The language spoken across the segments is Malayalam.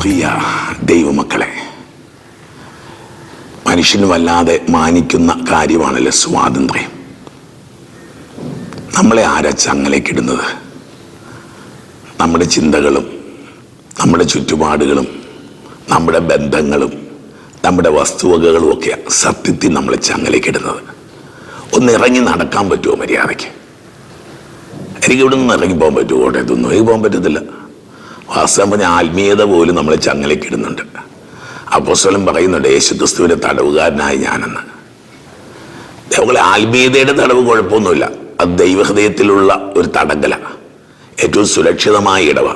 പ്രിയ ദൈവമക്കളെ മനുഷ്യന് വല്ലാതെ മാനിക്കുന്ന കാര്യമാണല്ലോ സ്വാതന്ത്ര്യം. നമ്മളെ ആരാ ചങ്ങലേക്കിടുന്നത് നമ്മുടെ ചിന്തകളും നമ്മുടെ ചുറ്റുപാടുകളും നമ്മുടെ ബന്ധങ്ങളും നമ്മുടെ വസ്തുവകകളും ഒക്കെ സത്യത്തിൽ നമ്മളെ ചങ്ങലേക്കിടുന്നത് ഒന്ന് ഇറങ്ങി നടക്കാൻ പറ്റുമോ മര്യാദയ്ക്ക്? എനിക്ക് ഇവിടെ നിന്ന് ഇറങ്ങി പോകാൻ പറ്റുമോ? കോട്ടയത്തൊന്നും എനിക്ക് പോകാൻ പറ്റത്തില്ല. വാസ്തവം പറഞ്ഞ ആത്മീയത പോലും നമ്മളെ ചങ്ങലക്കിടുന്നുണ്ട് അപ്പോസ്വലം പറയുന്നുണ്ട് യേശുക്രിസ്തുവിന്റെ തടവുകാരനായി ഞാനെന്ന്. ദൈവങ്ങളെ ആത്മീയതയുടെ തടവ് കുഴപ്പമൊന്നുമില്ല. അത് ദൈവഹൃദയത്തിലുള്ള ഒരു തടങ്കല. ഏറ്റവും സുരക്ഷിതമായ ഇടവ.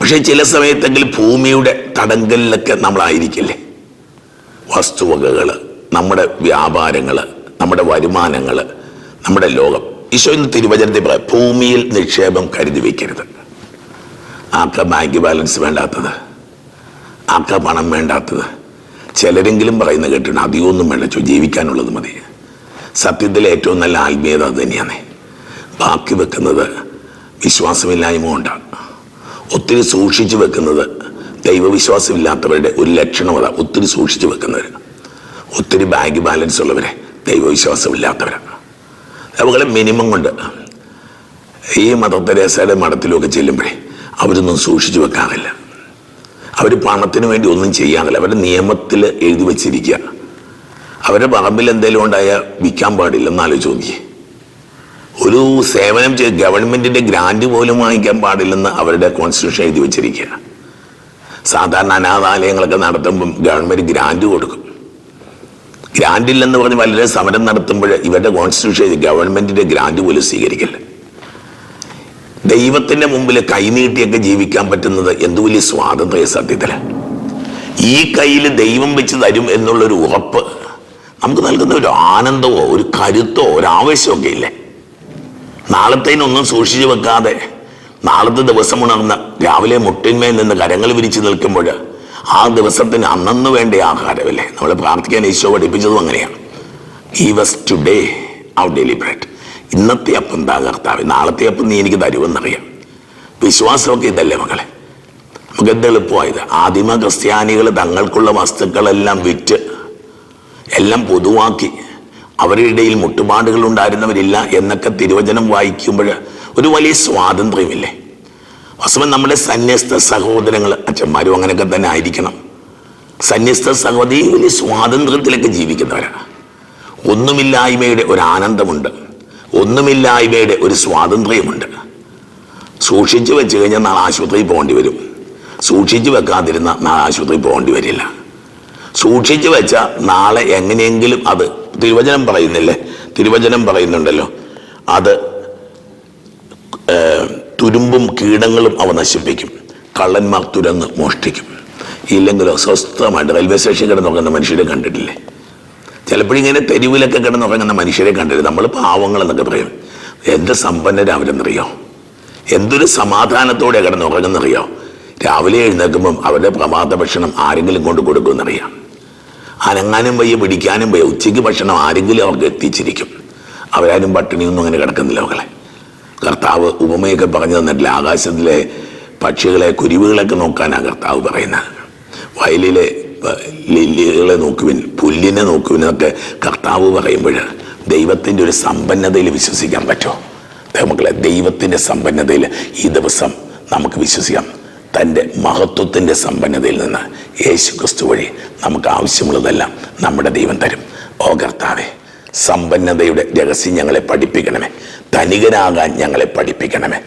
പക്ഷേ ചില സമയത്തെങ്കിലും ഭൂമിയുടെ തടങ്കലിലൊക്കെ നമ്മളായിരിക്കില്ലേ? വസ്തുവകകൾ നമ്മുടെ വ്യാപാരങ്ങൾ നമ്മുടെ വരുമാനങ്ങൾ നമ്മുടെ ലോകം. ഈശോ ഇന്ന് തിരുവചനത്തിൽ പറയാം ഭൂമിയിൽ നിക്ഷേപം കരുതി വയ്ക്കരുത് ആക്ക ബാങ്ക് ബാലൻസ് വേണ്ടാത്തത്. ആക്ക പണം വേണ്ടാത്തത്. ചിലരെങ്കിലും പറയുന്ന കേട്ടിട്ട് അധികമൊന്നും വേണ്ട ജീവിക്കാനുള്ളത് മതി. സത്യത്തിൽ ഏറ്റവും നല്ല ആത്മീയത അത് തന്നെയാണ്. ബാക്കി വെക്കുന്നത് വിശ്വാസമില്ലായ്മ കൊണ്ടാണ്. ഒത്തിരി സൂക്ഷിച്ചു വെക്കുന്നത് ദൈവവിശ്വാസമില്ലാത്തവരുടെ ഒരു ലക്ഷണം അതാ ഒത്തിരി സൂക്ഷിച്ചു വെക്കുന്നവർ ഒത്തിരി ബാങ്ക് ബാലൻസ് ഉള്ളവരെ ദൈവവിശ്വാസമില്ലാത്തവരാണ്. അതുപോലെ മിനിമം കൊണ്ട് ഈ മതത്തെ തെരേസയുടെ മഠത്തിലൊക്കെ ചെല്ലുമ്പോഴേ അവരൊന്നും സൂക്ഷിച്ചു വെക്കാറില്ല. അവർ പണത്തിന് വേണ്ടി ഒന്നും ചെയ്യാറില്ല. അവരുടെ നിയമത്തിൽ എഴുതി വച്ചിരിക്കുക. അവരുടെ പറമ്പിൽ എന്തെങ്കിലും ഉണ്ടായാൽ വിൽക്കാൻ പാടില്ലെന്ന് ആലോചിച്ച് നോക്കിയേ. ഒരു സേവനം ചെയ്ത് ഗവൺമെന്റിന്റെ ഗ്രാൻഡ് പോലും വാങ്ങിക്കാൻ പാടില്ലെന്ന് അവരുടെ കോൺസ്റ്റിറ്റ്യൂഷൻ എഴുതി വെച്ചിരിക്കുക. സാധാരണ അനാഥാലയങ്ങളൊക്കെ നടത്തുമ്പം ഗവൺമെന്റ് ഗ്രാൻഡ് കൊടുക്കും. ഗ്രാൻഡില്ലെന്ന് പറഞ്ഞ് വളരെ സമരം നടത്തുമ്പോൾ ഇവരുടെ കോൺസ്റ്റിറ്റ്യൂഷൻ ഗവൺമെന്റിന്റെ ഗ്രാന്റ് പോലും സ്വീകരിക്കില്ല. ദൈവത്തിന്റെ മുമ്പിൽ കൈനീട്ടിയൊക്കെ ജീവിക്കാൻ പറ്റുന്നത് എന്തു വലിയ സ്വാതന്ത്ര്യ സത്യത്തിൽ ഈ കയ്യിൽ ദൈവം വെച്ച് തരും എന്നുള്ളൊരു ഉറപ്പ് നമുക്ക് നൽകുന്ന ഒരു ആനന്ദമോ ഒരു കരുത്തോ ഒരു ആവേശമൊക്കെ ഇല്ലേ? നാളത്തേനൊന്നും സൂക്ഷിച്ചു വെക്കാതെ നാളത്തെ ദിവസം ഉണർന്ന രാവിലെ മുട്ടിന്മേൽ നിന്ന് കരങ്ങൾ വിരിച്ചു നിൽക്കുമ്പോൾ ആ ദിവസത്തിന് അന്നന്ന് വേണ്ട ആഹാരമല്ലേ? നമ്മൾ പ്രാർത്ഥിക്കാൻ ഈശോ പഠിപ്പിച്ചതും അങ്ങനെയാണ്. ഈ വസ് ടുഡേ ഡെയിലി ബ്രെഡ് ഇന്നത്തെ അപ്പം താ കർത്താവ് നാളത്തെ അപ്പം നീ എനിക്ക് തരുമെന്നറിയാം. വിശ്വാസമൊക്കെ ഇതല്ലേ മകളെ നമുക്ക് എന്ത് എളുപ്പമായത്? ആദിമ ക്രിസ്ത്യാനികൾ തങ്ങൾക്കുള്ള വസ്തുക്കളെല്ലാം വിറ്റ് എല്ലാം പൊതുവാക്കി അവരുടെ ഇടയിൽ മുട്ടുപാടുകൾ ഉണ്ടായിരുന്നവരില്ല എന്നൊക്കെ തിരുവചനം വായിക്കുമ്പോൾ ഒരു വലിയ സ്വാതന്ത്ര്യമില്ലേ? വസ്തുവൻ നമ്മുടെ സന്യസ്ത സഹോദരങ്ങൾ അച്ഛന്മാരും അങ്ങനെയൊക്കെ തന്നെ ആയിരിക്കണം. സന്യസ്ത സഹോദരി വലിയ സ്വാതന്ത്ര്യത്തിലൊക്കെ ജീവിക്കുന്നവരാണ് ഒന്നുമില്ലായ്മയുടെ ഒരു ആനന്ദമുണ്ട്. ഒന്നുമില്ലായ്മയുടെ ഒരു സ്വാതന്ത്ര്യമുണ്ട്. സൂക്ഷിച്ചു വെച്ച് കഴിഞ്ഞാൽ നാളെ ആശുപത്രിയിൽ പോകേണ്ടി വരും. സൂക്ഷിച്ചു വെക്കാതിരുന്ന നാളെ ആശുപത്രിയിൽ പോകേണ്ടി വരില്ല. സൂക്ഷിച്ചു വെച്ച നാളെ എങ്ങനെയെങ്കിലും അത് തിരുവചനം പറയുന്നില്ലേ? തിരുവചനം പറയുന്നുണ്ടല്ലോ. അത് തുരുമ്പും കീടങ്ങളും അവ നശിപ്പിക്കും. കള്ളന്മാർ തുരന്ന് മോഷ്ടിക്കും. ഇല്ലെങ്കിലോ സ്വസ്ഥമായിട്ട് റെയിൽവേ സ്റ്റേഷൻ കിടന്നുറങ്ങുന്ന മനുഷ്യരെ കണ്ടിട്ടില്ലേ? ചിലപ്പോഴിങ്ങനെ തെരുവിലൊക്കെ കിടന്നുറങ്ങുന്ന മനുഷ്യരെ കണ്ടിട്ട് നമ്മൾ പാവങ്ങൾ എന്നൊക്കെ പറയും. എന്ത് സമ്പന്നരവരെന്നറിയോ എന്തൊരു സമാധാനത്തോടെ കിടന്നുറങ്ങുന്നറിയോ രാവിലെ എഴുന്നേൽക്കുമ്പം അവരുടെ പ്രഭാത ഭക്ഷണം ആരെങ്കിലും കൊണ്ട് കൊടുക്കുമെന്നറിയാം. അനങ്ങാനും വയ്യ പിടിക്കാനും വയ്യ ഉച്ചയ്ക്ക് ഭക്ഷണം ആരെങ്കിലും അവർക്ക് എത്തിച്ചിരിക്കും. അവരാരും പട്ടിണിയൊന്നും അങ്ങനെ കിടക്കുന്നില്ല മകളെ കർത്താവ് ഉപമയൊക്കെ പറഞ്ഞു തന്നിട്ടില്ല? ആകാശത്തിലെ പക്ഷികളെ കുരുവികളൊക്കെ നോക്കാനാണ് കർത്താവ് പറയുന്നത്. വയലിലെ ലില്ലികളെ നോക്കുവിൻ പുല്ലിനെ നോക്കുവിനൊക്കെ കർത്താവ് പറയുമ്പോൾ ദൈവത്തിന്റെ ഒരു സമ്പന്നതയിൽ വിശ്വസിക്കാൻ പറ്റുമോ? മക്കളെ ദൈവത്തിന്റെ സമ്പന്നതയിൽ ഈ ദിവസം നമുക്ക് വിശ്വസിക്കാം. തന്റെ മഹത്വത്തിന്റെ സമ്പന്നതയിൽ നിന്ന് യേശു ക്രിസ്തു വഴി നമുക്ക് ആവശ്യമുള്ളതെല്ലാം നമ്മുടെ ദൈവം തരും. ഓ കർത്താവെ സമ്പന്നതയുടെ രഹസ്യം ഞങ്ങളെ പഠിപ്പിക്കണമേ. ധനികനാകാൻ ഞങ്ങളെ പഠിപ്പിക്കണമേ.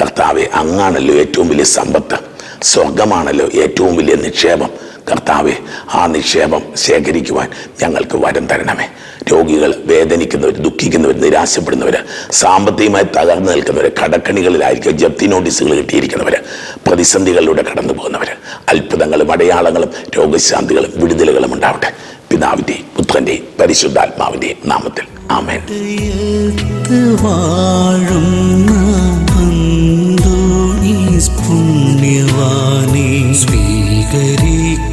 കർത്താവെ അങ്ങാണല്ലോ ഏറ്റവും വലിയ സമ്പത്ത്. സ്വർഗമാണല്ലോ ഏറ്റവും വലിയ നിക്ഷേപം. കർത്താവെ ആ നിക്ഷേപം ശേഖരിക്കുവാൻ ഞങ്ങൾക്ക് വരം തരണമേ. രോഗികൾ വേദനിക്കുന്നവർ ദുഃഖിക്കുന്നവർ നിരാശപ്പെടുന്നവർ സാമ്പത്തികമായി തകർന്നു നിൽക്കുന്നവർ കടക്കണികളിലായിരിക്കും ജപ്തി നോട്ടീസുകൾ കിട്ടിയിരിക്കുന്നവർ പ്രതിസന്ധികളിലൂടെ കടന്നു പോകുന്നവർ അത്ഭുതങ്ങളും അടയാളങ്ങളും രോഗശാന്തികളും വിടുതലുകളും ഉണ്ടാവട്ടെ. പിതാവിന്റെയും പുത്രന്റെയും പരിശുദ്ധാത്മാവിന്റെയും നാമത്തിൽ. ആമേൻ. ഹൃദയത്ത് വാഴുന്ന